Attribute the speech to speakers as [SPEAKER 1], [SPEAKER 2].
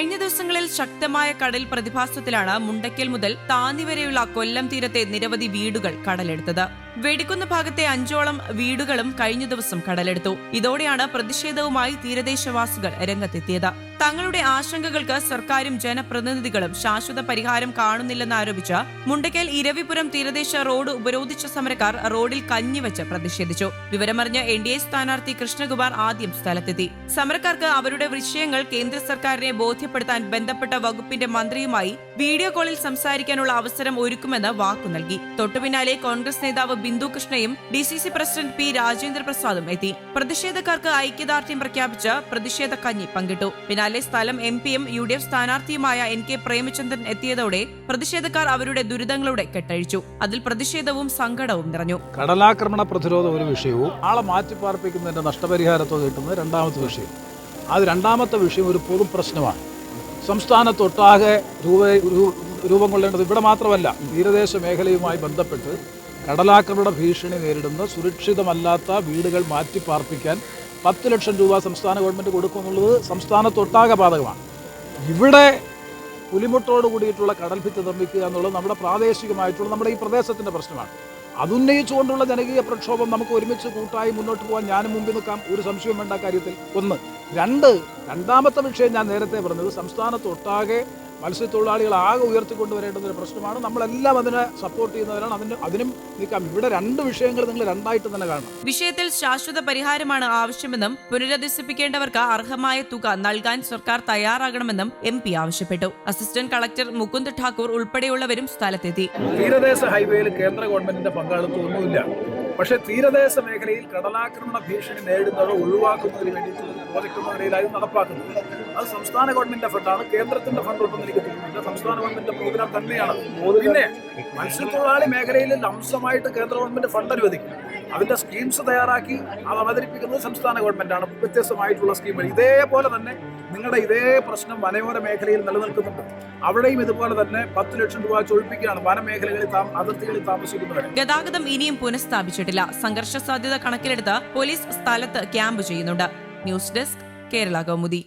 [SPEAKER 1] കഴിഞ്ഞ ദിവസങ്ങളിൽ ശക്തമായ കടൽ പ്രതിഭാസത്തിലാണ് മുണ്ടയ്ക്കൽ മുതൽ താന്നി വരെയുള്ള കൊല്ലം തീരത്തെ നിരവധി വീടുകൾ കടലെടുത്തത്. വെടിക്കുന്ന് ഭാഗത്തെ അഞ്ചോളം വീടുകളും കഴിഞ്ഞ ദിവസം കടലെടുത്തു. ഇതോടെയാണ് പ്രതിഷേധവുമായി തീരദേശവാസികൾ രംഗത്തെത്തിയത്. തങ്ങളുടെ ആശങ്കകൾക്ക് സർക്കാരും ജനപ്രതിനിധികളും ശാശ്വത പരിഹാരം കാണുന്നില്ലെന്ന് ആരോപിച്ച മുണ്ടയ്ക്കൽ ഇരവിപുരം തീരദേശ റോഡ് ഉപരോധിച്ച സമരക്കാർ റോഡിൽ കഞ്ഞിവെച്ച് പ്രതിഷേധിച്ചു. വിവരമറിഞ്ഞ എൻ ഡി എ സ്ഥാനാർത്ഥി കൃഷ്ണകുമാർ ആദ്യം സ്ഥലത്തെത്തി. സമരക്കാർക്ക് അവരുടെ വിഷയങ്ങൾ കേന്ദ്ര സർക്കാരിനെ ബോധ്യപ്പെടുത്താൻ ബന്ധപ്പെട്ട വകുപ്പിന്റെ മന്ത്രിയുമായി വീഡിയോ കോളിൽ സംസാരിക്കാനുള്ള അവസരം ഒരുക്കുമെന്ന് വാക്കു നൽകി. തൊട്ടുപിന്നാലെ കോൺഗ്രസ് നേതാവ് Bindu കൃഷ്ണയും D C C president P Rajendra പ്രസാദും എത്തി. പ്രതിഷേധക്കാർക്ക് ഐക്യദാർഢ്യം പ്രഖ്യാപിച്ച് പ്രതിഷേധ കഞ്ഞി പങ്കിട്ടു. പിന്നാലെ സ്ഥലം എം പിയും യു ഡി എഫ് സ്ഥാനാർത്ഥിയുമായ എൻ കെ പ്രേമചന്ദ്രൻ എത്തിയതോടെ പ്രതിഷേധക്കാർ അവരുടെ ദുരിതങ്ങളുടെ കെട്ടഴിച്ചു. അതിൽ പ്രതിഷേധവും സങ്കടവും നിറഞ്ഞു.
[SPEAKER 2] കടലാക്രമണ പ്രതിരോധം ഒരു വിഷയവും ആളെ മാറ്റിപ്പാർപ്പിക്കുന്നതിന്റെ നഷ്ടപരിഹാരത്തോട് കിട്ടുന്നത് രണ്ടാമത്തെ വിഷയം അത് രണ്ടാമത്തെ വിഷയം ഒരു പൊതു പ്രശ്നമാണ്. സംസ്ഥാനത്തൊട്ടാകെ രൂപ രൂപം കൊള്ളേണ്ടത് ഇവിടെ മാത്രമല്ല തീരദേശ മേഖലയുമായി ബന്ധപ്പെട്ട് കടലാക്രമണ ഭീഷണി നേരിടുന്ന. സുരക്ഷിതമല്ലാത്ത വീടുകൾ മാറ്റിപ്പാർപ്പിക്കാൻ പത്ത് ലക്ഷം രൂപ സംസ്ഥാന ഗവൺമെന്റ് കൊടുക്കുമെന്നുള്ളത് സംസ്ഥാനത്തൊട്ടാകെ ബാധകമാണ്. ഇവിടെ പുലിമുട്ടോട് കൂടിയിട്ടുള്ള കടൽഭിത്ത് നിർമ്മിക്കുക എന്നുള്ളത് നമ്മുടെ പ്രാദേശികമായിട്ടുള്ള നമ്മുടെ ഈ പ്രദേശത്തിന്റെ പ്രശ്നമാണ്. അതുന്നയിച്ചുകൊണ്ടുള്ള ജനകീയ പ്രക്ഷോഭം നമുക്ക് ഒരുമിച്ച് കൂട്ടായി മുന്നോട്ട് പോകാൻ ഞാനും മുമ്പിൽ നിൽക്കാം. ഒരു സംശയം വേണ്ട കാര്യത്തിൽ. ഒന്ന് രണ്ട് രണ്ടാമത്തെ വിഷയം ഞാൻ നേരത്തെ പറഞ്ഞത് സംസ്ഥാനത്തൊട്ടാകെ മത്സ്യത്തൊഴിലാളികൾ ആകെ ഉയർത്തിക്കൊണ്ടുവരേണ്ടുന്ന ഒരു പ്രശ്നമാണ്. നമ്മളെല്ലാം അതിനെ സപ്പോർട്ട് ചെയ്യുന്നവരാണ്. അതിന് അതിനും നിൽക്കാം. ഇവിടെ രണ്ട് വിഷയങ്ങൾ നിങ്ങൾ രണ്ടായിട്ട് തന്നെ കാണണം.
[SPEAKER 1] വിഷയത്തിൽ ശാശ്വത പരിഹാരമാണ് ആവശ്യമെന്നും പുനരധിസിപ്പിക്കേണ്ടവർക്ക് അർഹമായ തുക നൽകാൻ സർക്കാർ തയ്യാറാകണമെന്നും എം പി ആവശ്യപ്പെട്ടു. അസിസ്റ്റന്റ് കളക്ടർ മുകുന്ദ് ഠാക്കൂർ ഉൾപ്പെടെയുള്ളവരും സ്ഥലത്തെത്തി.
[SPEAKER 2] തീരദേശ ഹൈവേയിൽ കേന്ദ്ര ഗവൺമെന്റിന്റെ പങ്കാളിത്തം ഒന്നുമില്ല പക്ഷേ തീരദേശ മേഖലയിൽ കടലാക്രമണ ഭീഷണി നേരിടുന്നത് ഒഴിവാക്കുന്നതിന് വേണ്ടിയിട്ടുള്ള പ്രോജക്റ്റ് എന്ന നടപ്പാക്കുന്നത് അത് സംസ്ഥാന ഗവൺമെന്റിന്റെ ഫണ്ടാണ് കേന്ദ്രത്തിന്റെ ഫണ്ട് ഒട്ടും എനിക്ക് തോന്നുന്നില്ല സംസ്ഥാന ഗവൺമെന്റിന്റെ പ്രോഗ്രാം തന്നെയാണ്. പിന്നെ മത്സ്യത്തൊഴിലാളി മേഖലയിൽ അംശമായിട്ട് കേന്ദ്ര ഗവൺമെന്റ് ഫണ്ട് അനുവദിക്കും. അതിന്റെ സ്കീംസ് തയ്യാറാക്കി അത് അവതരിപ്പിക്കുന്നത് സംസ്ഥാന ഗവൺമെന്റാണ് വ്യത്യസ്തമായിട്ടുള്ള സ്കീമുകൾ ഇതേപോലെ തന്നെ നിങ്ങളുടെ ഇതേ പ്രശ്നം വനയോര മേഖലയിൽ നിലനിൽക്കുന്നുണ്ട്. അവിടെയും ഇതുപോലെ തന്നെ പത്ത് ലക്ഷം രൂപ ചൊഴിപ്പിക്കുകയാണ് വനമേഖലകളിൽ അതിർത്തികളിൽ താമസിക്കുന്നവർ.
[SPEAKER 1] ഗതാഗതം ഇനിയും പുനഃസ്ഥാപിച്ചിട്ടില്ല. സംഘർഷ സാധ്യത കണക്കിലെടുത്ത് പോലീസ് സ്ഥലത്ത് ക്യാമ്പ് ചെയ്യുന്നുണ്ട്. News desk Kerala Kaumudi.